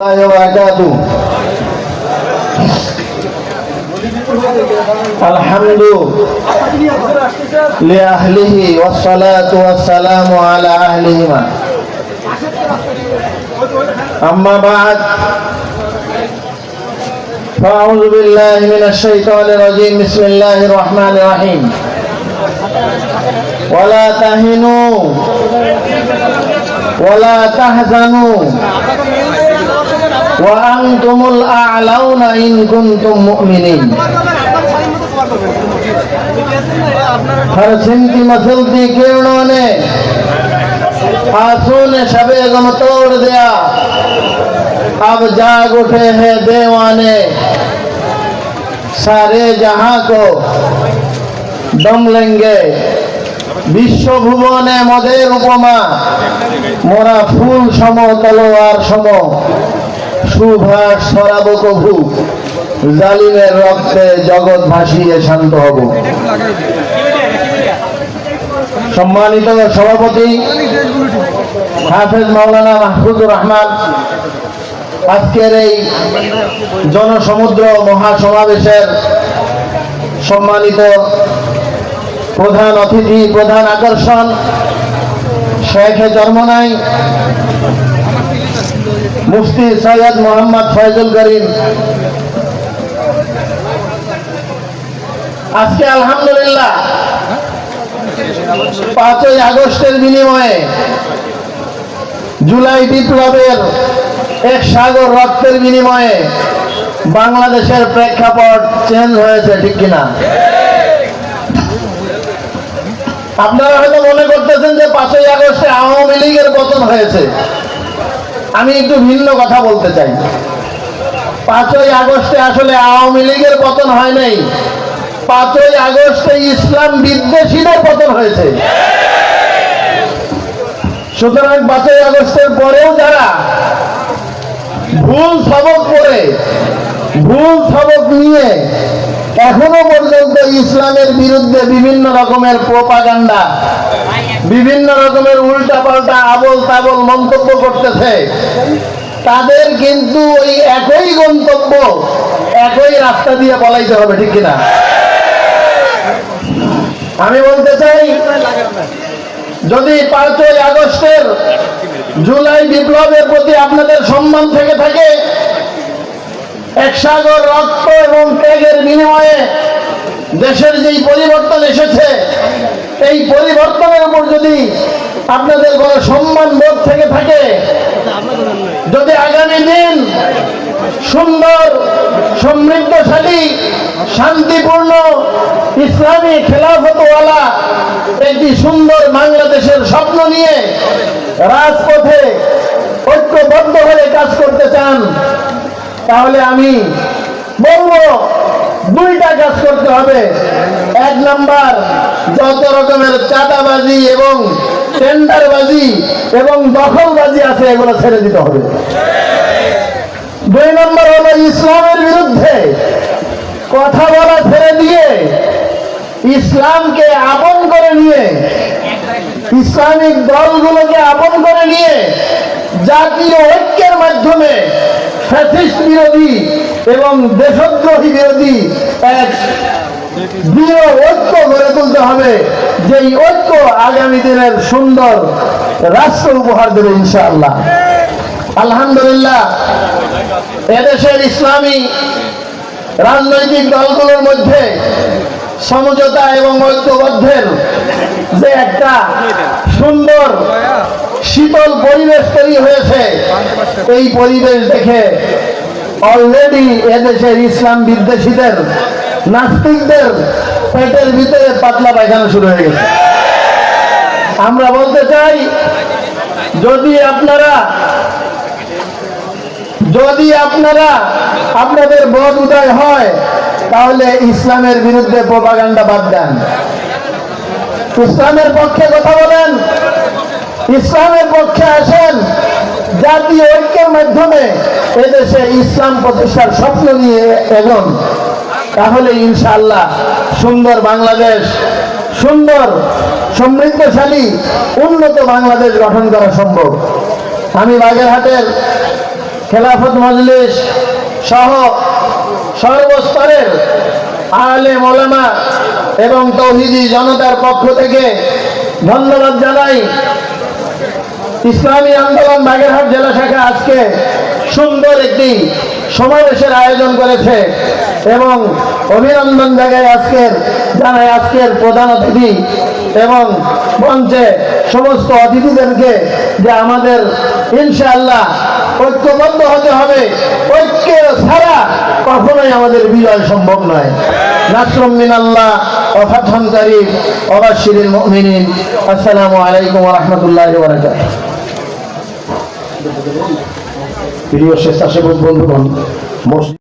وبركاته. الحمد لأهله والصلاة والسلام على أهلهما. أما بعد فأعوذ بالله من الشيطان الرجيم. بسم الله الرحمن الرحيم. ولا تهنوا ولا تحزنوا. ওয়ান্তুমুল আলাউনা in কুনতুম মুমিনিন। हर Sindhi muscle थी के उन्होंने आंसू ने शबे गम तोड़ दिया अब जाग उठे हैं देवाने सारे जहां को दम लेंगे বিশ্বভুবনে মদের উপমা। মোরা ফুল সম, তলোয়ার সম। সুভাষ সরাব কভু জালিমের রক্তে জগৎ ভাসিয়ে শান্ত হব। সম্মানিত সভাপতি, হাফেজ মাওলানা মাহফুজুর রহমান, আজকের এই জনসমুদ্র মহাসমাবেশের সম্মানিত প্রধান অতিথি, প্রধান আকর্ষণ, শেখে জন্মনাই মুফতি সৈয়দ মোহাম্মদ ফয়জুল করিম। আজকে আলহামদুলিল্লাহ পাঁচই আগস্টের বিনিময়ে জুলাই বিপ্লবের এক সাগর রক্তের বিনিময়ে বাংলাদেশের প্রেক্ষাপট চেঞ্জ হয়েছে, ঠিক কিনা? আপনারা হয়তো মনে করতেছেন যে পাঁচই আগস্টে আওয়ামী লীগের পতন হয়েছে। আমি একটু ভিন্ন কথা বলতে চাই। পাঁচই আগস্টে আসলে আওয়ামী লীগের পতন হয় নাই। পাঁচই আগস্টে ইসলাম বিদ্বেষীদের পতন হয়েছে। সুতরাং পাঁচই আগস্টের পরেও যারা ভুল সবক পড়ে ভুল সবক নিয়ে এখনও পর্যন্ত ইসলামের বিরুদ্ধে বিভিন্ন রকমের প্রোপাগান্ডা বিভিন্ন রকমের উল্টা পাল্টা আবল তাবল মন্তব্য করতেছে। তাদের কিন্তু ওই একই গন্তব্য, একই রাস্তা দিয়ে পলাইতে হবে, ঠিক কিনা? আমি বলতে চাই, যদি পাঁচই আগস্টের জুলাই বিপ্লবের প্রতি আপনাদের সম্মান থেকে থাকে, এক সাগর রক্ত এবং ত্যাগের বিনিময়ে দেশের যেই পরিবর্তন এসেছে এই পরিবর্তনের উপর যদি আপনাদের কোনো সম্মান বোধ থেকে থাকে, যদি আগামী দিন সুন্দর, সমৃদ্ধশালী, শান্তিপূর্ণ, ইসলামী খেলাফতওয়ালা একটি সুন্দর বাংলাদেশের স্বপ্ন নিয়ে রাজপথে ঐক্যবদ্ধ হয়ে কাজ করতে চান, তাহলে আমি বলব দুইটা কাজ করতে হবে। এক নাম্বার, যত রকমের চাঁদাবাজি এবং টেন্ডারবাজি এবং দখলবাজি আছে, এগুলো ছেড়ে দিতে হবে। দুই নম্বর হলো ইসলামের বিরুদ্ধে কথা বলা ছেড়ে দিয়ে ইসলামকে আপন করে নিয়ে, ইসলামিক দলগুলোকে আপন করে নিয়ে জাতীয় ঐক্যের মাধ্যমে ফ্যাসিস্ট বিরোধী এবং দেশদ্রোহী বিরোধী এক দৃঢ় ঐক্য গড়ে তুলতে হবে, যেই ঐক্য আগামী দিনের সুন্দর রাষ্ট্র উপহার দেবে ইনশাআল্লাহ। আলহামদুলিল্লাহ, এদেশের ইসলামী রাজনৈতিক দলগুলোর মধ্যে সমঝোতা এবং ঐক্যবদ্ধের যে একটা শীতল পরিবেশ তৈরি হয়েছে। এই পরিবেশ দেখে অলরেডি এদেশের ইসলাম বিদ্বেষীদের, নাস্তিকদের পেটের ভিতরে পাতলা পায়খানা শুরু হয়ে গেছে। আমরা বলতে চাই, যদি আপনারা যদি আপনারা আপনাদের বোধ উদয় হয়, তাহলে ইসলামের বিরুদ্ধে প্রপাগান্ডা বাদ দেন। ইসলামের পক্ষে কথা বলেন ইসলামের পক্ষে আসেন, জাতীয় ঐক্যের মাধ্যমে এদেশে ইসলাম প্রতিষ্ঠার স্বপ্ন নিয়ে এগোন। তাহলে ইনশাআল্লাহ সুন্দর বাংলাদেশ, সুন্দর, সমৃদ্ধশালী, উন্নত বাংলাদেশ গঠন করা সম্ভব। আমি বাগেরহাটের খেলাফত মজলিস সহ সর্বস্তরের আলে মোলামা এবং তৌহিদি জনতার পক্ষ থেকে ধন্যবাদ জানাই। ইসলামী আন্দোলন বাগেরহাট জেলা শাখা আজকে সুন্দর একটি সমাবেশের আয়োজন করেছে এবং অভিনন্দন জায়গায় আজকের জানায় আজকের প্রধান অতিথি এবং মঞ্চে সমস্ত অতিথিদেরকে যে আমাদের ইনশাআল্লাহ ঐক্যবদ্ধ হতে হবে, ঐক্যের ছাড়া কখনোই আমাদের বিজয় সম্ভব নয়। নাসরুম মিনাল্লাহ অফাথান কারীম অবাশিরিল মুমিনিন। আসসালামু আলাইকুম রাহমাতুল্লাহি বারাকাতুহু। প্রিয় স্বেচ্ছাসেবক বন্ধুগণ মসজিদ